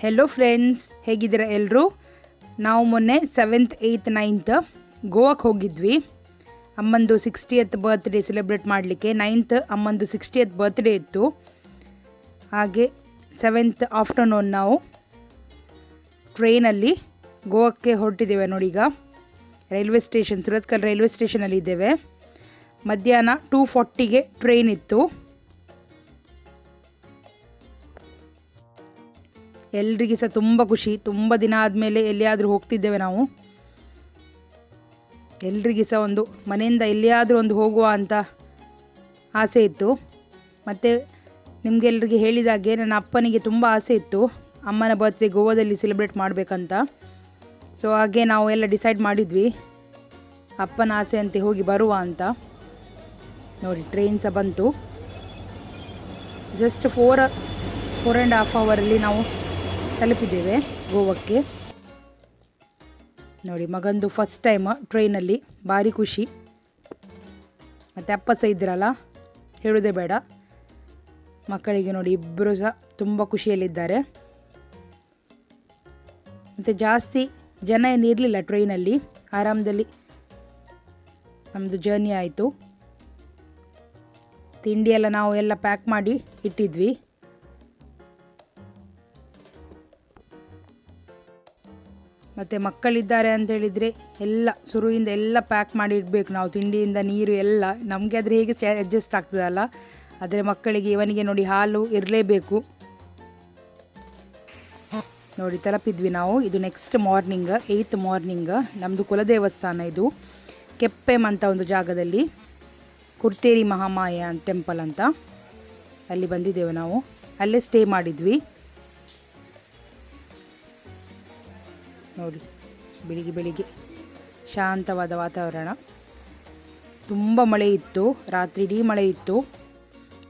Hello friends ಹೇಗಿದ್ದೀರ ಎಲ್ಲರೂ ನಾವು ಮೊನ್ನೆ ಸೆವೆಂತ್ ಏಯ್ತ್ ನೈನ್ತ್ ಗೋವಾಕ್ಕೆ ಹೋಗಿದ್ವಿ. ಅಮ್ಮಂದು ಸಿಕ್ಸ್ಟಿಯತ್ ಬರ್ತ್ಡೇ ಸೆಲೆಬ್ರೇಟ್ ಮಾಡಲಿಕ್ಕೆ ನೈನ್ತ್ ಅಮ್ಮಂದು ಸಿಕ್ಸ್ಟಿಯತ್ ಬರ್ತ್ಡೇ ಇತ್ತು. ಹಾಗೆ ಸೆವೆಂತ್ ಆಫ್ಟರ್ನೂನ್ ನಾವು ಟ್ರೈನಲ್ಲಿ ಗೋವಾಕ್ಕೆ ಹೊರಟಿದ್ದೇವೆ ನೋಡಿ ಈಗ ರೈಲ್ವೆ ಸ್ಟೇಷನ್, ಸುರತ್ಕಲ್ ರೈಲ್ವೆ ಸ್ಟೇಷನಲ್ಲಿ ಇದ್ದೇವೆ. ಮಧ್ಯಾಹ್ನ ಟೂ ಫಾರ್ಟಿಗೆ ಟ್ರೈನ್ ಇತ್ತು. ಎಲ್ರಿಗೆ ಸಹ ತುಂಬ ಖುಷಿ. ತುಂಬ ದಿನ ಆದಮೇಲೆ ಎಲ್ಲಿಯಾದರೂ ಹೋಗ್ತಿದ್ದೇವೆ ನಾವು. ಎಲ್ರಿಗೆ ಸಹ ಒಂದು ಮನೆಯಿಂದ ಎಲ್ಲಿಯಾದರೂ ಒಂದು ಹೋಗುವ ಅಂತ ಆಸೆ ಇತ್ತು. ಮತ್ತು ನಿಮಗೆಲ್ಲರಿಗೆ ಹೇಳಿದಾಗೆ ನನ್ನ ಅಪ್ಪನಿಗೆ ತುಂಬ ಆಸೆ ಇತ್ತು. ಅಮ್ಮನ ಬರ್ತ್ಡೇ ಗೋವಾದಲ್ಲಿ ಸೆಲೆಬ್ರೇಟ್ ಮಾಡಬೇಕಂತ. ಸೊ ಹಾಗೆ ನಾವು ಎಲ್ಲ ಡಿಸೈಡ್ ಮಾಡಿದ್ವಿ. ಅಪ್ಪನ ಆಸೆ ಅಂತೆ ಹೋಗಿ ಬರುವ ಅಂತ. ನೋಡಿ ಟ್ರೈನ್ ಸಹ ಬಂತು. Just four four and half ಅವರಲ್ಲಿ ನಾವು ತಲುಪಿದ್ದೇವೆ ಗೋವಾಕ್ಕೆ. ನೋಡಿ, ಮಗಂದು ಫಸ್ಟ್ ಟೈಮ್ ಟ್ರೈನಲ್ಲಿ ಭಾರಿ ಖುಷಿ. ಮತ್ತು ಅಪ್ಪ ಸಹ ಇದ್ರಲ್ಲ, ಹೇಳೋದೇ ಬೇಡ. ಮಕ್ಕಳಿಗೆ ನೋಡಿ ಇಬ್ಬರು ಸಹ ತುಂಬ ಖುಷಿಯಲ್ಲಿದ್ದಾರೆ. ಮತ್ತು ಜಾಸ್ತಿ ಜನ ಏನಿರಲಿಲ್ಲ ಟ್ರೈನಲ್ಲಿ ಆರಾಮದಲ್ಲಿ. ನಮ್ಮದು ಜರ್ನಿ ಆಯಿತು. ತಿಂಡಿ ಎಲ್ಲ ನಾವು ಎಲ್ಲ ಪ್ಯಾಕ್ ಮಾಡಿ ಇಟ್ಟಿದ್ವಿ. ಮತ್ತು ಮಕ್ಕಳಿದ್ದಾರೆ ಅಂತ ಹೇಳಿದರೆ ಎಲ್ಲ ಶುರುವಿಂದ ಎಲ್ಲ ಪ್ಯಾಕ್ ಮಾಡಿ ಇಡಬೇಕು. ನಾವು ತಿಂಡಿಯಿಂದ, ನೀರು ಎಲ್ಲ. ನಮಗೆ ಆದರೆ ಹೇಗೆ ಅಡ್ಜಸ್ಟ್ ಆಗ್ತದಲ್ಲ ಆದರೆ ಮಕ್ಕಳಿಗೆ ಇವನಿಗೆ ನೋಡಿ ಹಾಲು ಇರಲೇಬೇಕು. ನೋಡಿ, ತಲುಪಿದ್ವಿ ನಾವು. ಇದು ನೆಕ್ಸ್ಟ್ ಮಾರ್ನಿಂಗ್ ಏಯ್ತ್ ಮಾರ್ನಿಂಗ್ ನಮ್ಮದು ಕುಲದೇವಸ್ಥಾನ ಇದು. ಕೆಪ್ಪೆಮ್ ಅಂತ ಒಂದು ಜಾಗದಲ್ಲಿ. ಕುರ್ತೇರಿ ಮಹಾಮಾಯ ಟೆಂಪಲ್ ಅಂತ. ಅಲ್ಲಿ ಬಂದಿದ್ದೇವೆ ನಾವು. ಅಲ್ಲೇ ಸ್ಟೇ ಮಾಡಿದ್ವಿ. ನೋಡಿ, ಬೆಳಿಗ್ಗೆ ಬೆಳಿಗ್ಗೆ ಶಾಂತವಾದ ವಾತಾವರಣ. ತುಂಬ ಮಳೆ ಇತ್ತು, ರಾತ್ರಿ ಇಡೀ ಮಳೆ ಇತ್ತು.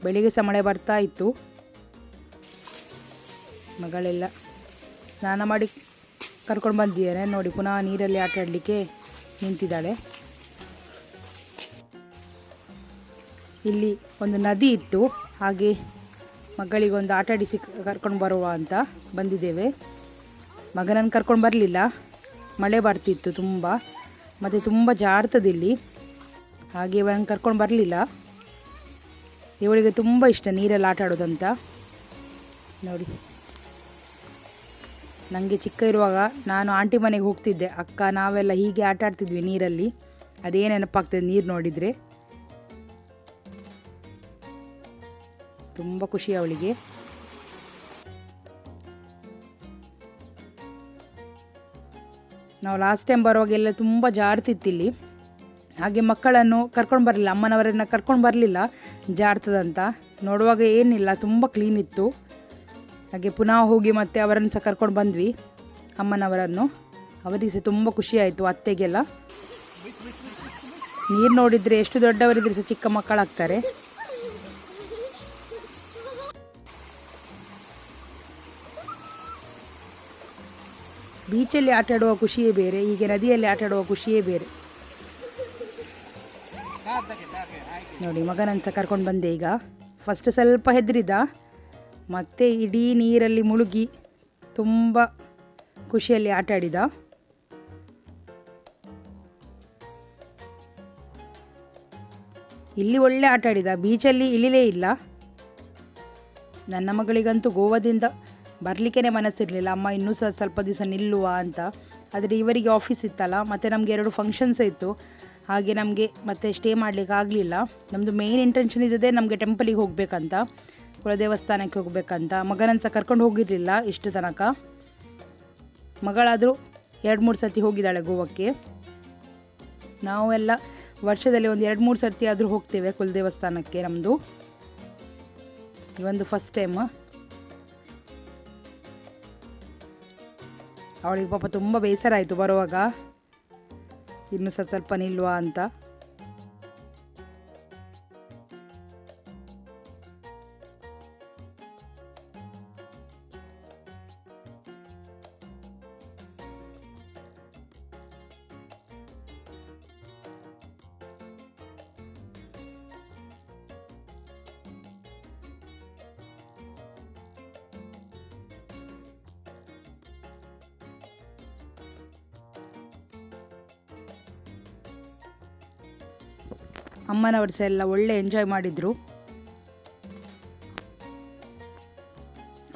ಬೆಳಿಗ್ಗೆ ಸಹ ಮಳೆ ಬರ್ತಾ ಇತ್ತು. ಮಗಳೆಲ್ಲ ಸ್ನಾನ ಮಾಡಿ ಕರ್ಕೊಂಡು ಬಂದಿದ್ದೇನೆ ನೋಡಿ, ಪುನಃ ನೀರಲ್ಲಿ ಆಟ ಆಡಲಿಕ್ಕೆ ನಿಂತಿದ್ದಾಳೆ. ಇಲ್ಲಿ ಒಂದು ನದಿ ಇತ್ತು. ಹಾಗೆ ಮಗಳಿಗೊಂದು ಆಟಾಡಿಸಿ ಕರ್ಕೊಂಡು ಬರುವ ಅಂತ ಬಂದಿದ್ದೇವೆ. ಮಗನನ್ನು ಕರ್ಕೊಂಡು ಬರಲಿಲ್ಲ. ಮಳೆ ಬರ್ತಿತ್ತು ತುಂಬ. ಮತ್ತು ತುಂಬ ಜಾರ್ತದಿಲ್ಲಿ ಹಾಗೆ ಇವನನ್ನು ಕರ್ಕೊಂಡು ಬರಲಿಲ್ಲ. ಇವಳಿಗೆ ತುಂಬ ಇಷ್ಟ ನೀರಲ್ಲಿ ಆಟ ಆಡೋದಂತ. ನೋಡಿ. ನನಗೆ ಚಿಕ್ಕ ಇರುವಾಗ ನಾನು ಆಂಟಿ ಮನೆಗೆ ಹೋಗ್ತಿದ್ದೆ. ಅಕ್ಕ, ನಾವೆಲ್ಲ ಹೀಗೆ ಆಟ ಆಡ್ತಿದ್ವಿ ನೀರಲ್ಲಿ. ಅದೇ ನೆನಪಾಗ್ತದೆ ನೀರು ನೋಡಿದರೆ. ತುಂಬ ಖುಷಿ ಅವಳಿಗೆ. ನಾವು ಲಾಸ್ಟ್ ಟೈಮ್ ಬರುವಾಗೆಲ್ಲ ತುಂಬ ಜಾರ್ತಿತ್ತಿಲ್ಲಿ ಹಾಗೆ ಮಕ್ಕಳನ್ನು ಕರ್ಕೊಂಡು ಬರಲಿಲ್ಲ, ಅಮ್ಮನವರನ್ನು ಕರ್ಕೊಂಡು ಬರಲಿಲ್ಲ ಜಾರ್ತದಂತ ನೋಡುವಾಗ ಏನಿಲ್ಲ, ತುಂಬ ಕ್ಲೀನ್ ಇತ್ತು. ಹಾಗೆ ಪುನಃ ಹೋಗಿ ಮತ್ತೆ ಅವರನ್ನು ಸಹ ಕರ್ಕೊಂಡು ಬಂದ್ವಿ, ಅಮ್ಮನವರನ್ನು. ಅವರಿಗೆ ಸಹ ತುಂಬ ಖುಷಿಯಾಯಿತು ಅತ್ತೆಗೆಲ್ಲ. ನೀರು ನೋಡಿದರೆ ಎಷ್ಟು ದೊಡ್ಡವರಿದ್ರೆ ಸಹ ಚಿಕ್ಕ ಮಕ್ಕಳಾಗ್ತಾರೆ. ಬೀಚಲ್ಲಿ ಆಟ ಆಡುವ ಖುಷಿಯೇ ಬೇರೆ, ಹೀಗೆ ನದಿಯಲ್ಲಿ ಆಟ ಆಡುವ ಖುಷಿಯೇ ಬೇರೆ. ನೋಡಿ ಮಗನಂತ ಕರ್ಕೊಂಡು ಬಂದೆ ಈಗ. ಫಸ್ಟ್ ಸ್ವಲ್ಪ ಹೆದರಿದ, ಮತ್ತೆ ಇಡೀ ನೀರಲ್ಲಿ ಮುಳುಗಿ ತುಂಬ ಖುಷಿಯಲ್ಲಿ ಆಟ ಆಡಿದ ಇಲ್ಲಿ ಒಳ್ಳೆ ಆಟ ಆಡಿದ ಬೀಚಲ್ಲಿ ಇಳಿಲೇ ಇಲ್ಲ. ನನ್ನ ಮಗಳಿಗಂತೂ ಗೋವಾದಿಂದ ಬರಲಿಕ್ಕೇ ಮನಸ್ಸಿರಲಿಲ್ಲ. ಅಮ್ಮ ಇನ್ನೂ ಸಹ ಸ್ವಲ್ಪ ದಿವಸ ನಿಲ್ಲುವ ಅಂತ. ಆದರೆ ಇವರಿಗೆ ಆಫೀಸ್ ಇತ್ತಲ್ಲ, ಮತ್ತು ನಮಗೆ ಎರಡು ಫಂಕ್ಷನ್ಸ್ ಇತ್ತು. ಹಾಗೆ ನಮಗೆ ಮತ್ತೆ ಸ್ಟೇ ಮಾಡಲಿಕ್ಕೆ ಆಗಲಿಲ್ಲ. ನಮ್ಮದು ಮೇಯ್ನ್ ಇಂಟೆನ್ಷನ್ ಇದ್ದದೇ ನಮಗೆ ಟೆಂಪಲಿಗೆ ಹೋಗಬೇಕಂತ, ಕುಲದೇವಸ್ಥಾನಕ್ಕೆ ಹೋಗಬೇಕಂತ. ಮಗನನ್ನು ಸಹ ಕರ್ಕೊಂಡು ಹೋಗಿರಲಿಲ್ಲ ಇಷ್ಟು ತನಕ. ಮಗಳಾದರೂ ಎರಡು ಮೂರು ಸರ್ತಿ ಹೋಗಿದ್ದಾಳೆ ಗೋವಾಕ್ಕೆ. ನಾವೆಲ್ಲ ವರ್ಷದಲ್ಲಿ ಒಂದು ಎರಡು ಮೂರು ಸರ್ತಿ ಆದರೂ ಹೋಗ್ತೇವೆ ಕುಲದೇವಸ್ಥಾನಕ್ಕೆ ನಮ್ಮದು ಇವೊಂದು ಫಸ್ಟ್ ಟೈಮ್ ಅವಳಿಗೆ ಪಾಪ ತುಂಬ ಬೇಸರ ಆಯಿತು ಬರುವಾಗ. ಇನ್ನೂ ಸಹ ಸ್ವಲ್ಪ ನಿಲ್ವಾ ಅಂತ. ಅಮ್ಮನವರು ಸಹ ಎಲ್ಲ ಒಳ್ಳೆ ಎಂಜಾಯ್ ಮಾಡಿದರು.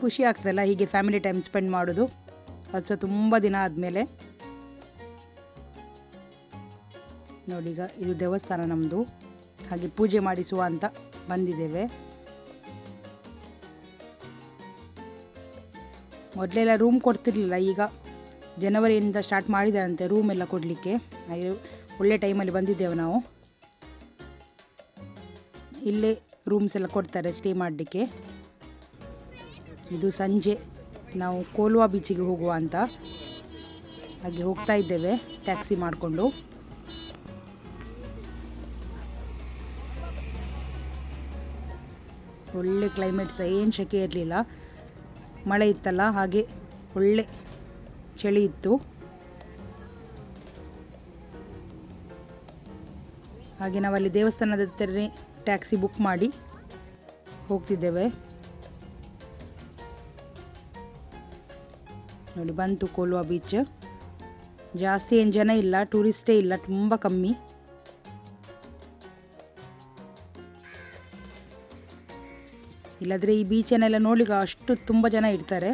ಖುಷಿ ಆಗ್ತದಲ್ಲ ಹೀಗೆ ಫ್ಯಾಮಿಲಿ ಟೈಮ್ ಸ್ಪೆಂಡ್ ಮಾಡೋದು. ಅದು ಸಹ ತುಂಬ ದಿನ ಆದಮೇಲೆ. ನೋಡಿ ಈಗ ಇದು ದೇವಸ್ಥಾನ ನಮ್ಮದು ಹಾಗೆ ಪೂಜೆ ಮಾಡಿಸುವ ಅಂತ ಬಂದಿದ್ದೇವೆ. ಮೊದಲೆಲ್ಲ ರೂಮ್ ಕೊಡ್ತಿರ್ಲಿಲ್ಲ ಈಗ. ಜನವರಿಯಿಂದ ಸ್ಟಾರ್ಟ್ ಮಾಡಿದಾರಂತೆ ರೂಮ್ ಎಲ್ಲ ಕೊಡಲಿಕ್ಕೆ. ಒಳ್ಳೆ ಟೈಮಲ್ಲಿ ಬಂದಿದ್ದೇವೆ ನಾವು. ಇಲ್ಲೇ ರೂಮ್ಸ್ ಎಲ್ಲ ಕೊಡ್ತಾರೆ ಸ್ಟೇ ಮಾಡಲಿಕ್ಕೆ. ಇದು ಸಂಜೆ. ನಾವು ಕೋಲ್ವಾ ಬೀಚಿಗೆ ಹೋಗುವ ಅಂತ. ಹಾಗೆ ಹೋಗ್ತಾ ಇದ್ದೇವೆ, ಟ್ಯಾಕ್ಸಿ ಮಾಡಿಕೊಂಡು. ಒಳ್ಳೆ ಕ್ಲೈಮೇಟ್ ಸಹ, ಏನು ಶೆಕೆ ಇರಲಿಲ್ಲ. ಮಳೆ ಇತ್ತಲ್ಲ, ಹಾಗೆ ಒಳ್ಳೆ ಚಳಿ ಇತ್ತು. ಹಾಗೆ ನಾವಲ್ಲಿ ದೇವಸ್ಥಾನದ ಹತ್ತಿರನೇ ಟ್ಯಾಕ್ಸಿ ಬುಕ್ ಮಾಡಿ ಹೋಗ್ತಿದ್ದೇವೆ. ನೋಡಿ, ಬಂತು ಕೋಲ್ವಾ ಬೀಚ್. ಜಾಸ್ತಿ ಏನು ಜನ ಇಲ್ಲ, ಟೂರಿಸ್ಟೇ ಇಲ್ಲ, ತುಂಬ ಕಮ್ಮಿ. ಇಲ್ಲದ್ರೆ ಈ ಬೀಚನ್ನೆಲ್ಲ ನೋಡ್ಲಿಕ್ಕೆ ಅಷ್ಟು ತುಂಬ ಜನ ಇರ್ತಾರೆ.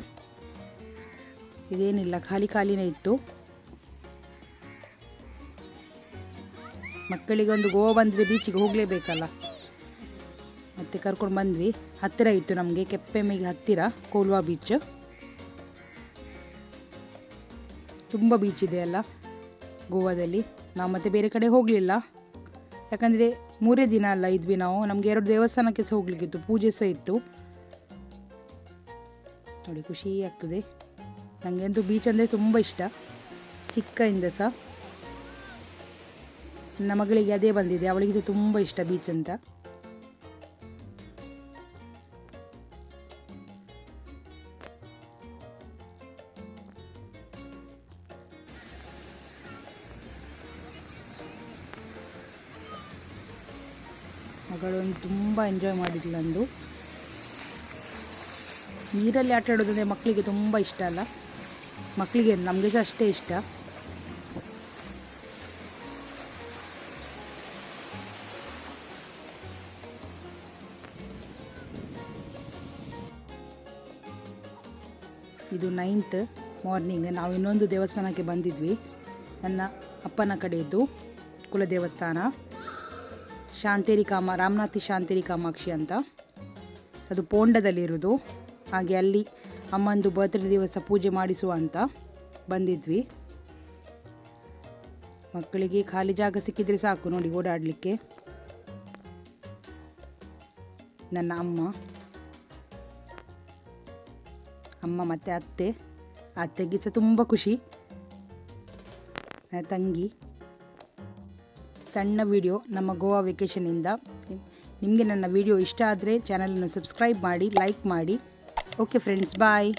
ಇದೇನಿಲ್ಲ, ಖಾಲಿ ಖಾಲಿನೇ ಇತ್ತು. ಮಕ್ಕಳಿಗೆ ಒಂದು ಗೋವಾ ಬಂದಿದೆ, ಬೀಚಿಗೆ ಹೋಗಲೇಬೇಕಲ್ಲ. ಮತ್ತೆ ಕರ್ಕೊಂಡು ಬಂದ್ವಿ. ಹತ್ತಿರ ಇತ್ತು ನಮಗೆ. ಕೆಪ್ಪೆಮ್ಮಿಗೆ ಹತ್ತಿರ ಕೋಲ್ವಾ ಬೀಚ್ ತುಂಬ ಬೀಚ್ ಇದೆ ಅಲ್ಲ ಗೋವಾದಲ್ಲಿ. ನಾವು ಮತ್ತೆ ಬೇರೆ ಕಡೆ ಹೋಗಲಿಲ್ಲ. ಯಾಕಂದರೆ ಮೂರೇ ದಿನ ಅಲ್ಲ ಇದ್ವಿ ನಾವು. ನಮಗೆ ಎರಡು ದೇವಸ್ಥಾನಕ್ಕೆ ಸಹ ಹೋಗ್ಲಿಕ್ಕಿತ್ತು ಪೂಜೆ ಸಹ ಇತ್ತು. ನೋಡಿ, ಖುಷಿ ಆಗ್ತದೆ. ನನಗೆ ಅಂತೂ ಬೀಚ್ ಅಂದರೆ ತುಂಬ ಇಷ್ಟ. ಚಿಕ್ಕಿಂದ ಸಹ. ನನ್ನ ಮಗಳಿಗೆ ಅದೇ ಬಂದಿದೆ. ಅವಳಿಗಿದು ತುಂಬ ಇಷ್ಟ ಬೀಚ್ ಅಂತ. ಮಗಳೊಂದು ತುಂಬ ಎಂಜಾಯ್ ನಂದು. ನೀರಲ್ಲಿ ಆಟ ಆಡೋದಂದರೆ ಮಕ್ಕಳಿಗೆ ತುಂಬ ಇಷ್ಟ ಅಲ್ಲ? ಮಕ್ಕಳಿಗೆ ನಮಗೆ ಅಷ್ಟೇ ಇಷ್ಟ. ಇದು ನೈನ್ತ್ ಮಾರ್ನಿಂಗ್ ನಾವು ಇನ್ನೊಂದು ದೇವಸ್ಥಾನಕ್ಕೆ ಬಂದಿದ್ವಿ. ನನ್ನ ಅಪ್ಪನ ಕಡೆಯದ್ದು ಕುಲ ದೇವಸ್ಥಾನ. ಶಾಂತೇರಿ ಕಾಮ, ರಾಮನಾಥಿ ಶಾಂತೇರಿ ಕಾಮಾಕ್ಷಿ ಅಂತ. ಅದು ಪೋಂಡದಲ್ಲಿರೋದು. ಹಾಗೆ ಅಲ್ಲಿ ಅಮ್ಮಂದು ಬರ್ತ್ಡೇ ದಿವಸ ಪೂಜೆ ಮಾಡಿಸುವ ಅಂತ ಬಂದಿದ್ವಿ. ಮಕ್ಕಳಿಗೆ ಖಾಲಿ ಜಾಗ ಸಿಕ್ಕಿದರೆ ಸಾಕು ನೋಡಿ ಓಡಾಡಲಿಕ್ಕೆ. ನನ್ನ ಅಮ್ಮ ಅಮ್ಮ ಮತ್ತು ಅತ್ತೆ. ಅತ್ತೆಗೆ ಸಹ ತುಂಬ ಖುಷಿ. ನನ್ನ ತಂಗಿ. ಸಣ್ಣ ವಿಡಿಯೋ ನಮ್ಮ ಗೋವಾ ವೆಕೇಷನಿಂದ ನಿಮಗೆ ನನ್ನ ವಿಡಿಯೋ ಇಷ್ಟ ಆದರೆ ಚಾನಲನ್ನು ಸಬ್ಸ್ಕ್ರೈಬ್ ಮಾಡಿ ಲೈಕ್ ಮಾಡಿ. Okay friends bye